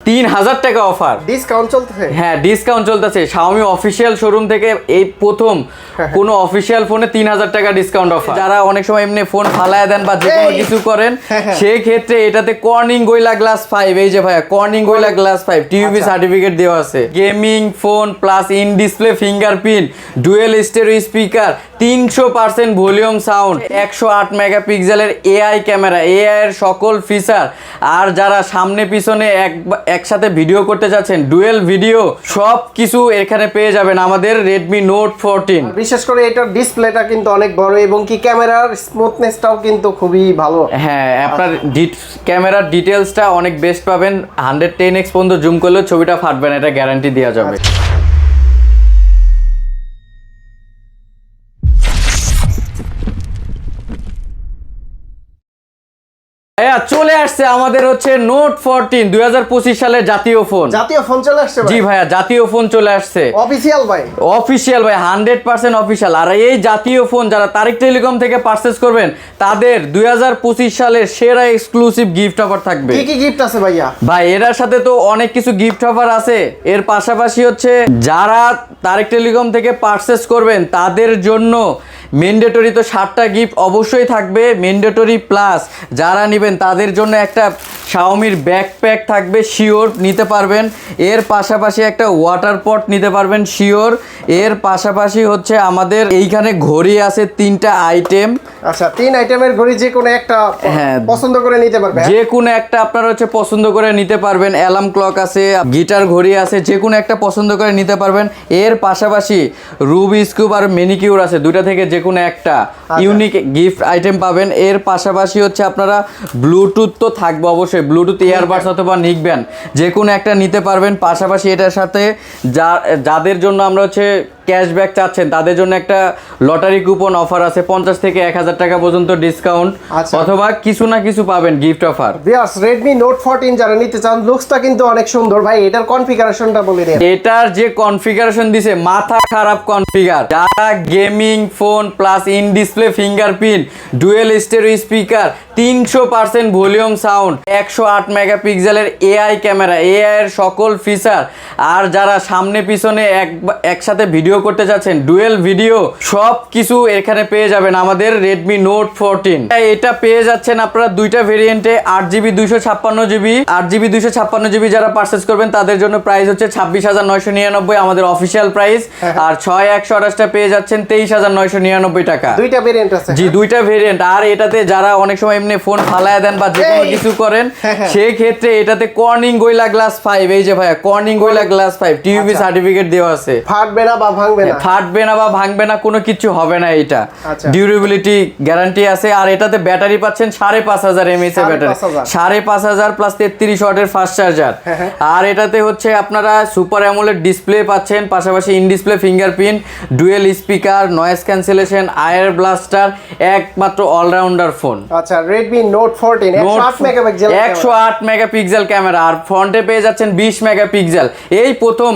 তিন হাজার টাকা অফার ডিসকাউন্ট চলতেছে? হ্যাঁ ডিসকাউন্ট চলতেছে। শাওমি অফিসিয়াল শোরুম থেকে এই প্রথম হ্যাঁ, কোনো অফিসিয়াল ফোনে তিন হাজার টাকা ডিসকাউন্ট অফার যারা অনেক সময় এমনি ফোন ফালায় দেন বা যে কোনো কিছু করেন হ্যাঁ, হ্যাঁ। সেই ক্ষেত্রে এটাতে কর্নিং গোইলা গ্লাস ফাইভ এই যে ভাইয়া Corning gorilla glass five টিউবি। Certificate দেওয়া আছে। Gaming phone plus in display fingerprint dual stereo speaker তিনশো পার্সেন্ট ভলিউম সাউন্ড একশো আট মেগাপিক্সেলের এআই ক্যামেরা এআই এর সকল ফিচার আর যারা সামনে পিছনে এক একসাথে ভিডিও করতে চাচ্ছেন ডুয়েল ভিডিও সব কিছু এখানে পেয়ে যাবেন আমাদের রেডমি নোট ফোরটিন বিশেষ করে এটার ডিসপ্লেটা কিন্তু অনেক বড় এবং কি ক্যামেরার স্মুথনেসটাও কিন্তু খুবই ভালো। হ্যাঁ আপনার ক্যামেরার ডিটেলসটা অনেক বেস্ট পাবেন। হান্ড্রেড টেন এক্স পর্যন্ত জুম করলেও ছবিটা ফাটবে না এটা গ্যারান্টি দেওয়া যাবে। হ্যাঁ চলে আসছে আমাদের হচ্ছে নোট ফোরটিন দুই হাজার পঁচিশ সালের জাতীয় ফোন। জাতীয় ফোন চলে আসছে জি ভাইয়া জাতীয় ফোন চলে আসছে। অফিসিয়াল ভাই। অফিসিয়াল ভাই হান্ড্রেড পার্সেন্ট অফিসিয়াল আর এই জাতীয় ফোন যারা তারিক টেলিকম থেকে পারচেস করবেন তাদের দুই হাজার পঁচিশ সালের সেরা এক্সক্লুসিভ গিফট অফার থাকবে। কি কি গিফট আছে ভাইয়া? ভাই এটার সাথে তো অনেক কিছু গিফট অফার আছে। এর পাশাপাশি হচ্ছে যারা তারিক টেলিকম থেকে পারচেস করবেন তাদের জন্য মেন্ডেটরি তো ষাটটা গিফট অবশ্যই থাকবে মেন্ডেটরি প্লাস যারা নেবেন তাদের জন্য একটা শাওমির ব্যাকপ্যাক থাকবে শিওর নিতে পারবেন। এর পাশাপাশি একটা ওয়াটার পট নিতে পারবেন শিওর এর পাশাপাশি হচ্ছে আমাদের এইখানে ঘড়ি আছে তিনটা আইটেম আচ্ছা তিন আইটেমের ঘড়ি যে কোনো একটা হ্যাঁ। পছন্দ করে নিতে পারবে হ্যাঁ? যে কোনো একটা আপনারা হচ্ছে পছন্দ করে নিতে পারবেন অ্যালার্ম ক্লক আছে গিটার ঘড়ি আছে যে কোনো একটা পছন্দ করে নিতে পারবেন। এর পাশাপাশি রুব স্কুপ আর মেনিকিউর আছে দুইটা থেকে যে কোনো একটা ইউনিক গিফট আইটেম পাবেন। এর পাশাপাশি হচ্ছে আপনারা ব্লুটুথ তো থাকবে অবশ্যই। ব্লুটুথ ইয়ারবাডস অথবা নিকবেন যে কোনো একটা নিতে পারবেন। পাশাপাশি এটার সাথে যা যাদের জন্য আমরা হচ্ছে ক্যাশব্যাক চাচ্ছেন তাদের জন্য একটা লটারি কুপন অফার আছে পঞ্চাশ থেকে এক হাজার টাকা পর্যন্ত ডিসকাউন্ট আচ্ছা। অথবা কিছু না কিছু পাবেন গিফট অফার বিয়াস রেডমি নোট ফোরটিন যারা নিতে চান লুকসটা কিন্তু অনেক সুন্দর। ভাই এটার কনফিগারেশনটা বলে দিন। এটার যে কনফিগারেশন দিছে মাথা খারাপ কনফিগার যারা gaming phone plus in display fingerprint dual stereo speaker তিনশো পার্সেন্ট ভলিউম সাউন্ড একশো আট মেগাপিক্সেলের এআই ক্যামেরা এআই এর সকল ফিচার আর যারা সামনে পিছনে এক একসাথে ভিডিও করতে চাচ্ছেন ডুয়েল ভিডিও সব কিছু এখানে পেয়ে যাবেন আমাদের রেডমি নোট ফোরটিন এটা পেয়ে যাচ্ছেন আপনারা দুইটা ভেরিয়েন্টে আট জিবি দুইশো ছাপ্পান্ন জিবি আট জিবি দুইশো ছাপ্পান্ন জিবি যারা পারচেস করবেন তাদের জন্য প্রাইস হচ্ছে ছাব্বিশ হাজার নয়শো নিরানব্বই আমাদের অফিসিয়াল প্রাইস আর ছয় একশো আঠাশটা পেয়ে যাচ্ছেন তেইশ হাজার নয়শো নিরানব্বই টাকা। দুইটা ভেরিয়েন্ট আছে। জি দুইটা ভেরিয়েন্ট আর এটাতে যারা অনেক সময় এমনি ফোন ফালায় দেন বা যে কোনো কিছু করেন হ্যাঁ, হ্যাঁ। সেই ক্ষেত্রে এটাতে কর্নিং গোইলা গ্লাস ফাইভ এই যে ভাইয়া Corning gorilla glass five টিউবি। Certificate দেওয়া আছে। ফাটবে না বা ভাঙবে না। ফাটবে না বা ভাঙবে না কোনো কিছু হবে না এটা। ডিউরেবিলিটি গ্যারান্টি আছে আর এটাতে ব্যাটারি পাচ্ছেন সাড়ে পাঁচ হাজার এমএইচ এর ব্যাটারি। সাড়ে পাঁচ হাজার প্লাস তেত্রিশ ওয়াটের ফাস্ট চার্জার হ্যাঁ, হ্যাঁ। আর এটাতে হচ্ছে আপনারা সুপার অ্যামোলেড ডিসপ্লে পাচ্ছেন পাশাপাশি in display fingerprint dual speaker noise cancellation air blaster একমাত্র অলরাউন্ডার ফোন আচ্ছা রেডমি নোট ফোরটিন একশো আট মেগাপিক্সেল একশো আট মেগাপিক্সেল ক্যামেরা আর ফ্রন্টে পেয়ে যাচ্ছেন বিশ মেগাপিক্সেল এই প্রথম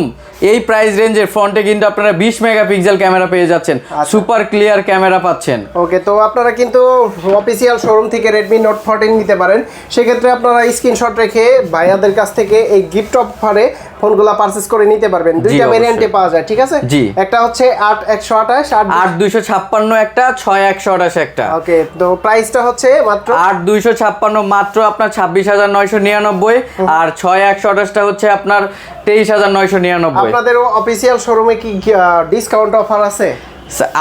এই প্রাইস রেঞ্জের ফ্রন্টে কিন্তু আপনারা বিশ মেগাপিক্সেল ক্যামেরা পেয়ে যাচ্ছেন। সুপার ক্লিয়ার ক্যামেরা পাচ্ছেন। ওকে তো আপনারা কিন্তু অফিসিয়াল শোরুম থেকে রেডমি নোট ফোরটিন নিতে পারেন। সেক্ষেত্রে আপনারা স্ক্রিনশট রেখে ভাইয়াদের কাছ থেকে এই গিফট অফারে ফোনগুলা পারচেস করে নিতে পারবেন। দুইটা। ভেরিয়েন্টে পাওয়া যায় ঠিক আছে? জি। একটা হচ্ছে আট একশো আঠাশ আট আট দুইশো ছাপ্পান্ন একটা ছয় একশো আঠাশ একটা। ওকে তো প্রাইসটা হচ্ছে মাত্র আট দুইশো ছাপ্পান্ন মাত্র আপনার ছাব্বিশ হাজার নয়শো নিরানব্বই আর ছয় একশো আঠাশটা হচ্ছে আপনার তেইশ হাজার নয়শো নিরানব্বই। আপনাদের অফিসিয়াল শোরুমে কি ডিসকাউন্ট অফার আছে?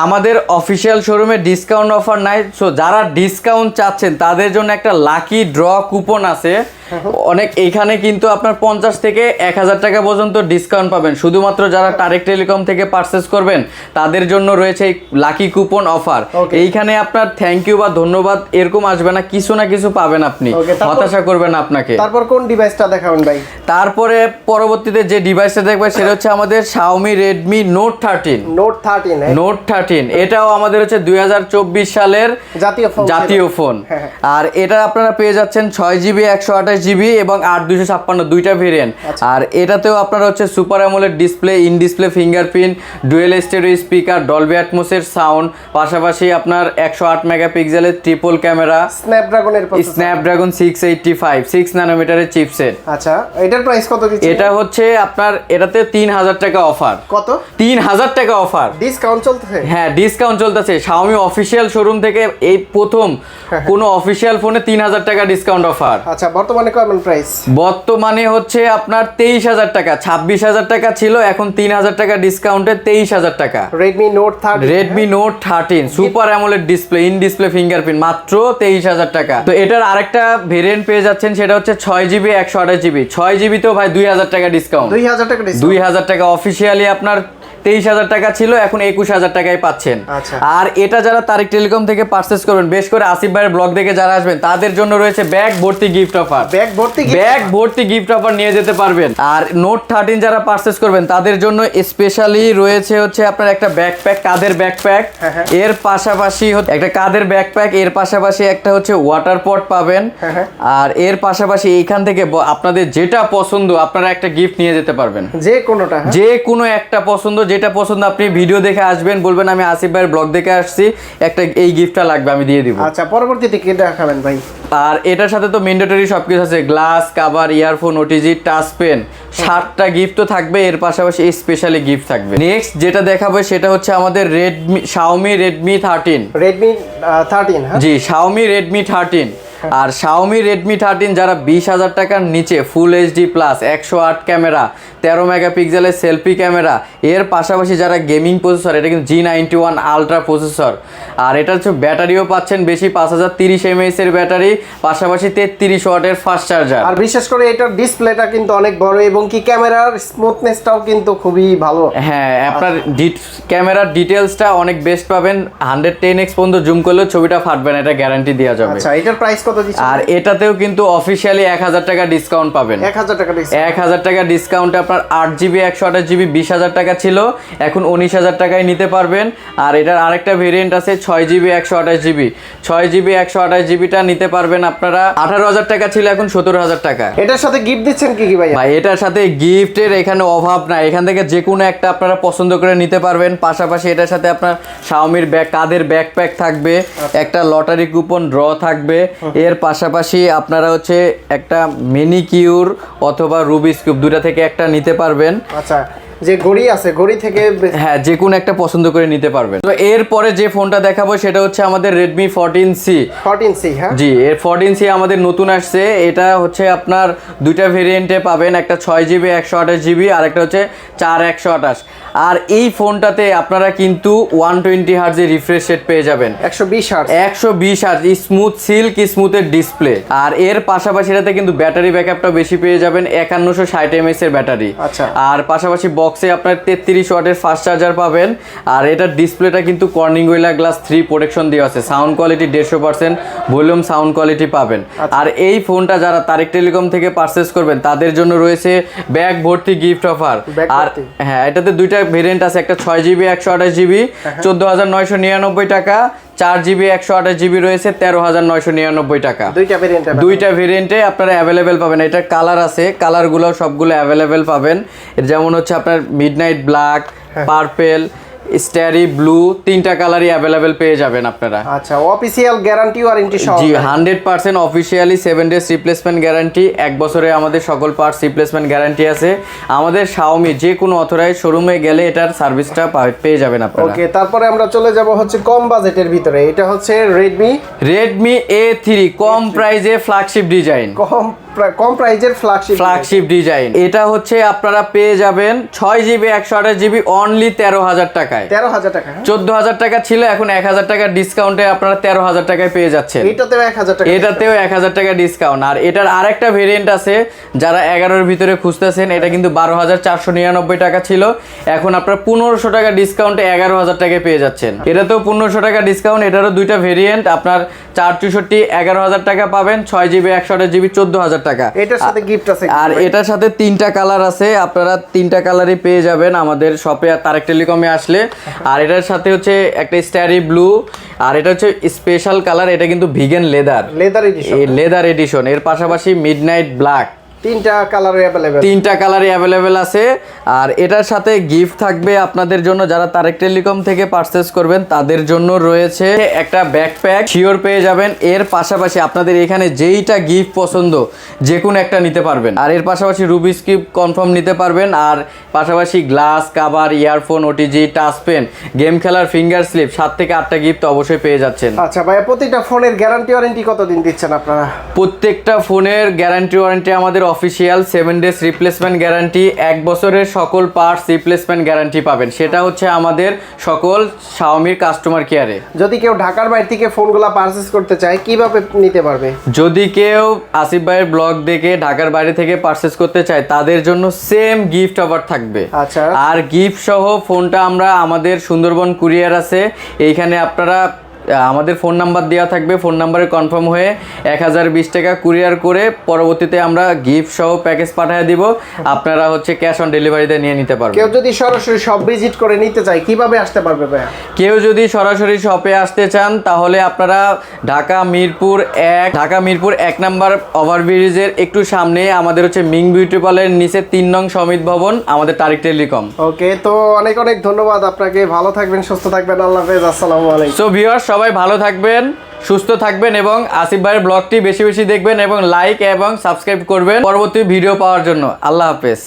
আমাদের অফিসিয়াল শোরুমে ডিসকাউন্ট অফার নাই। সো যারা ডিসকাউন্ট চাচ্ছেন তাদের জন্য একটা লাকি ড্র কুপন আছে। অনেক এইখানে কিন্তু আপনার পঞ্চাশ থেকে এক হাজার টাকা পর্যন্ত ডিসকাউন্ট পাবেন। শুধুমাত্র যারা টারেক টেলিকম থেকে পারচেস করবেন তাদের জন্য রয়েছে লাকি কুপন অফার এইখানে আপনার থ্যাংক ইউ বা ধন্যবাদ এরকম আসবে না কিছু না কিছু পাবেন আপনি। হতাশা করবেন আপনাকে। তারপর কোন ডিভাইসটা দেখাবেন ভাই? তারপরে পরবর্তীতে যে ডিভাইসটা দেখবেন সেটা হচ্ছে আমাদের Xiaomi Redmi Note thirteen note thirteen note thirteen এটাও আমাদের হচ্ছে দুই হাজার চব্বিশ সালের জাতীয় ফোন জাতীয় ফোন হ্যাঁ, হ্যাঁ। আর এটা আপনারা পেয়ে যাচ্ছেন ছয় জিবি একশো আঠাশ জিবি এবং আট দুশো ছাপ্পান্ন দুইটা ভেরিয়েন্ট আর এটাতেও আপনার হচ্ছে super AMOLED display in display fingerprint dual stereo speaker Dolby অ্যাটমোসের sound পাশাপাশি আপনার একশো আট মেগাপিক্সেলের triple camera স্ন্যাপড্রাগনের Snapdragon six eighty five six ন্যানোমিটারের chipset আচ্ছা এটার প্রাইস কত এটা হচ্ছে আপনার এটাতে তিন হাজার টাকা অফার কত? তিন হাজার টাকা অফার ডিসকাউন্ট চলতেছে? হ্যাঁ ডিসকাউন্ট চলতেছে। শাওমি অফিসিয়াল শোরুম থেকে এই প্রথম কোনো অফিসিয়াল ফোনে তিন হাজার টাকা ডিসকাউন্ট অফার আচ্ছা বর্তমানে কেমন প্রাইস বর্তমানে হচ্ছে আপনার তেইশ হাজার টাকা ছাব্বিশ হাজার টাকা ছিল এখন তিন হাজার টাকা ডিসকাউন্টে তেইশ হাজার টাকা। Redmi note thirty Redmi note thirteen super AMOLED display in display fingerprint মাত্র তেইশ হাজার টাকা। তো এটার আরেকটা ভেরিয়েন্ট পেয়ে যাচ্ছেন সেটা হচ্ছে ছয় জিবি একশো আঠাশ জিবি ছয় জিবি জিবিতেও ভাই দুই হাজার টাকা ডিসকাউন্ট দুই হাজার টাকা ডিসকাউন্ট দুই হাজার টাকা অফিসিয়ালি আপনার তেইশ হাজার টাকা ছিল এখন একুশ হাজার টাকায় পাচ্ছেন আচ্ছা। আর এটা যারা তারিক টেলিকম থেকে পারচেস করবেন বেশ করে আসিফ ভাইয়ের ব্লগ দেখে যারা আসবেন তাদের জন্য রয়েছে ব্যাগ ভর্তি গিফট অফার ব্যাগ ভর্তি ব্যাগ ভর্তি গিফট অফার নিয়ে যেতে পারবেন আর নোট থার্টিন যারা পারচেস করবেন তাদের জন্য স্পেশালি রয়েছে হচ্ছে আপনার একটা ব্যাকপ্যাক কাদের ব্যাকপ্যাক। এর পাশাপাশি একটা কাদের ব্যাকপ্যাক এর পাশাপাশি একটা হচ্ছে ওয়াটার পট পাবেন হ্যাঁ, হ্যাঁ। আর এর পাশাপাশি এইখান থেকে আপনাদের যেটা পছন্দ আপনারা একটা গিফট নিয়ে যেতে পারবেন যে কোনোটা হ্যাঁ? যে কোনো একটা পছন্দ যেটা পছন্দ আপনি ভিডিও দেখে আসবেন বলবেন আমি আসিফ ভাইয়ের ব্লগ দেখে আসছি একটা এই গিফটটা লাগবে আমি দিয়ে দিব। আচ্ছা পরবর্তীতে কি দেখাবেন ভাই? আর এটার সাথে তো ম্যান্ডেটরি সব কিছু আছে glass cover earphone OTG touch pen সাতটা গিফট তো থাকবে এর পাশাপাশি স্পেশালি গিফট থাকবে। নেক্সট যেটা দেখাবো সেটা হচ্ছে আমাদের Redmi Xiaomi Redmi thirteen Redmi thirteen হ্যাঁ? জি শাওমি রেডমি থার্টিন আর শাওমি রেডমি থার্টিন যারা বিশ হাজার টাকার নিচে ফুল এইচডি প্লাস একশো আট ক্যামেরা তেরো মেগাপিক্সেলের সেলফি ক্যামেরা। এর পাশাপাশি যারা গেমিং প্রসেসর এটা কিন্তু G ninety one ultra processor. আর এটা হচ্ছে ব্যাটারিও পাচ্ছেন বেশি পাঁচ হাজার তিরিশ এমএএস এর ব্যাটারি পাশাপাশি তেত্রিশ ওয়াটের ফাস্ট চার্জার আর বিশেষ করে এটার ডিসপ্লেটা কিন্তু অনেক বড় এবং কি ক্যামেরার স্মুথনেসটাও কিন্তু খুবই ভালো। হ্যাঁ আপনার ক্যামেরার ডিটেলসটা অনেক বেস্ট পাবেন। হান্ড্রেড টেন এক্স পর্যন্ত জুম করলেও ছবিটা ফাটবে না এটা গ্যারান্টি দেওয়া যাবে। আচ্ছা এটার প্রাইস কত দিচ্ছে আর এটাতেও কিন্তু অফিসিয়ালি এক হাজার টাকা ডিসকাউন্ট পাবেন। এক হাজার টাকা এক হাজার টাকা ডিসকাউন্টে আপনার আট জিবি একশো আঠাশ জিবি বিশ হাজার টাকা ছিল। এখন উনিশ হাজার টাকায় নিতে পারবেন। আর এটার আরেকটা ভেরিয়েন্ট আছে ছয় জিবি একশো আঠাশ জিবি ছয় জিবি একশো আঠাশ জিবিটা নিতে পারবেন আপনারা। আঠারো হাজার টাকা ছিল এখন সতেরো হাজার টাকা। এটার সাথে গিফট দিচ্ছেন কি কি ভাই ভাই এটার সাথে গিফটের এখানে অভাব নাই। এখান থেকে যে কোনো একটা আপনারা পছন্দ করে নিতে পারবেন। পাশাপাশি এটার সাথে আপনার শাওমির ব্যাগ কাদের ব্যাকপ্যাক থাকবে একটা লটারি কুপন ড্র থাকবে। এর পাশাপাশি আপনারা হচ্ছে একটা মিনি কিউর অথবা রুবিস কিউব দুটা থেকে একটা নিতে পারবেন। আচ্ছা যে ঘড়ি আছে ঘড়ি থেকে হ্যাঁ যে কোনো একটা পছন্দ করে নিতে পারবেন। তো এরপরে যে ফোনটা দেখাবো সেটা হচ্ছে আমাদের রেডমি ফোরটিন সি 14 সি হ্যাঁ? জি এর ফোরটিন সি আমাদের নতুন আসছে। এটা হচ্ছে আপনার দুইটা ভেরিয়েন্টে পাবেন একটা ছয় জিবি একশো আঠাশ জিবি আর একটা হচ্ছে চার একশো আঠাশ। আর এই ফোনটাতে আপনারা কিন্তু ওয়ান টোয়েন্টি হার্জের রিফ্রেশ রেট পেয়ে যাবেন। 120 হার্জ একশো বিশ হার্জ স্মুথ সিল্ক স্মুথের ডিসপ্লে আর এর পাশাপাশি এটাতে কিন্তু ব্যাটারি ব্যাকআপটা বেশি পেয়ে যাবেন একান্নশো ষাট এমএস এর ব্যাটারি আচ্ছা। আর পাশাপাশি বক্সে আপনার তেত্রিশ ওয়াটের ফাস্ট চার্জার পাবেন। আর এটার ডিসপ্লেটা কিন্তু Corning gorilla glass three protection দেওয়া আছে। সাউন্ড কোয়ালিটি দেড়শো পার্সেন্ট ভলিউম সাউন্ড কোয়ালিটি পাবেন। আর এই ফোনটা যারা তারেক টেলিকম থেকে পারচেস করবেন তাদের জন্য রয়েছে ব্যাগ ভর্তি গিফট অফার আর হ্যাঁ এটাতে দুইটা ভেরিয়েন্ট আছে। একটা ছয় জিবি একশো আঠাশ জিবি চোদ্দ হাজার নয়শো নিরানব্বই টাকা। চার জিবি একশো আঠাশ জিবি রয়েছে তেরো হাজার নয়শো নিরানব্বই টাকা। দুইটা ভেরিয়েন্ট দুইটা ভেরিয়েন্টে আপনারা অ্যাভেলেবেল পাবেন। এটার কালার আছে কালারগুলো সবগুলো অ্যাভেলেবেল পাবেন। যেমন হচ্ছে আপনার midnight black purple starry blue তিনটা কালারই অ্যাভেলেবেল পেয়ে যাবেন আপনারা। আচ্ছা অফিসিয়াল গ্যারান্টি ওয়ারেন্টি সহ জি hundred percent officially seven days replacement guarantee এক বছরে আমাদের সকল পার্টস রিপ্লেসমেন্ট গ্যারান্টি আছে। আমাদের শাওমি যে কোনো অথরাইজ শোরুমে গেলে এটার সার্ভিসটা পেয়ে যাবেন আপনারা। ওকে তারপরে আমরা চলে যাব হচ্ছে কম বাজেটের ভিতরে। এটা হচ্ছে রেডমি রেডমি এ থ্রি কম প্রাইজে ফ্ল্যাগশিপ ডিজাইন কম কম প্রাইজের ফ্ল্যাগশিপ ফ্ল্যাগশিপ ডিজাইন এটা হচ্ছে আপনারা পেয়ে যাবেন ছয় জিবি একশো আঠাশ জিবি অনলি তেরো হাজার টাকায়। তেরো হাজার টাকা হ্যাঁ? চোদ্দ হাজার টাকা ছিল এখন এক হাজার টাকার ডিসকাউন্টে আপনারা তেরো হাজার টাকায় পেয়ে যাচ্ছেন। এটাতেও এক হাজার টাকা এটাতেও এক হাজার টাকা ডিসকাউন্ট আর এটার আরেকটা ভেরিয়েন্ট আছে যারা এগারোর ভিতরে খুঁজতেছেন এটা কিন্তু বারো হাজার চারশো নিরানব্বই টাকা ছিল। এখন আপনার পনেরোশো টাকা ডিসকাউন্টে এগারো হাজার টাকায় পেয়ে যাচ্ছেন। এটাতেও পনেরোশো টাকা ডিসকাউন্ট এটারও দুইটা ভেরিয়েন্ট আপনার চার চৌষট্টি এগারো হাজার টাকা পাবেন ছয় জিবি একশো আঠাশ জিবি চোদ্দ হাজার হাজার টাকা। এটার সাথে গিফট আছে আর? এটার সাথে তিনটা কালার আছে আপনারা তিনটা কালারই পেয়ে যাবেন আমাদের শপে তারেক টেলিকমে আসলে। আর এটার সাথে হচ্ছে একটা স্টারি ব্লু আর এটা হচ্ছে স্পেশাল কালার এটা কিন্তু vegan leather leather edition leather edition এর পাশাপাশি মিডনাইট ব্ল্যাক তিনটা কালার অ্যাভেলেবেল তিনটা কালারই অ্যাভেলেবেল আছে। আর এটার সাথে গিফট থাকবে আপনাদের জন্য যারা তারেক টেলিকম থেকে পারচেস করবেন তাদের জন্য রয়েছে একটা ব্যাকপ্যাক শিওর পেয়ে যাবেন। এর পাশাপাশি আপনাদের এখানে যেইটা গিফট পছন্দ যে কোনো একটা নিতে পারবেন। আর এর পাশাপাশি রুবিস কিউব কনফার্ম নিতে পারবেন। আর পাশাপাশি glass cover earphone OTG touch pen game খেলার ফিঙ্গার স্লিপ সাত থেকে আটটা গিফট অবশ্যই পেয়ে যাচ্ছেন। আচ্ছা ভাইয়া প্রতিটা ফোনের গ্যারান্টি ওয়ারেন্টি কতদিন দিচ্ছেন আপনারা? প্রত্যেকটা ফোনের গ্যারান্টি ওয়ারেন্টি আমাদের official seven days replacement guarantee এক বছরের সকল পার্টস রিপ্লেসমেন্ট গ্যারান্টি পাবেন। সেটা হচ্ছে আমাদের সকল শাওমির কাস্টমার কেয়ারে যদি কেউ ঢাকার বাইরে থেকে ফোনগুলো পারচেস করতে চায় কীভাবে নিতে পারবে? যদি কেউ আসিফ ভাইয়ের ব্লগ দেখে ঢাকার বাইরে থেকে পারচেস করতে চায় তাদের জন্য সেম গিফট অফার থাকবে। আচ্ছা। আর গিফট সহ ফোনটা আমরা আমাদের সুন্দরবন কুরিয়ার আছে। এইখানে আপনারা আমাদের ফোন নাম্বার দেওয়া থাকবে। ফোন নাম্বারে কনফার্ম হয়ে এক হাজার বিশ টাকা কুরিয়ার করে পরবর্তীতে আমরা গিফট সহ প্যাকেজ পাঠিয়ে দিব। আপনারা হচ্ছে ক্যাশ অন ডেলিভারিতে নিয়ে নিতে পারবেন। কেউ যদি সরাসরি শপ ভিজিট করে নিতে চায় কীভাবে আসতে পারবে ভাইয়া? কেউ যদি সরাসরি শপে আসতে চান তাহলে আপনারা ঢাকা মিরপুর এক ঢাকা মিরপুর এক নাম্বার ওভারব্রিজের একটু সামনে আমাদের হচ্ছে মিং বিউটি পার্লারের নিচে তিন নং সমিত ভবন আমাদের তারিক টেলিকম। ওকে তো অনেক অনেক ধন্যবাদ আপনাকে। ভালো থাকবেন সুস্থ থাকবেন। আল্লাহ হাফেজ। আসসালামু আলাইকুম। সো ভিউয়ার সবাই ভালো থাকবেন, সুস্থ থাকবেন এবং আসিফ ভাইয়ের ব্লগটি বেশি বেশি দেখবেন এবং লাইক এবং সাবস্ক্রাইব করবেন। পরবর্তী ভিডিও পাওয়ার জন্য। আল্লাহ হাফেজ।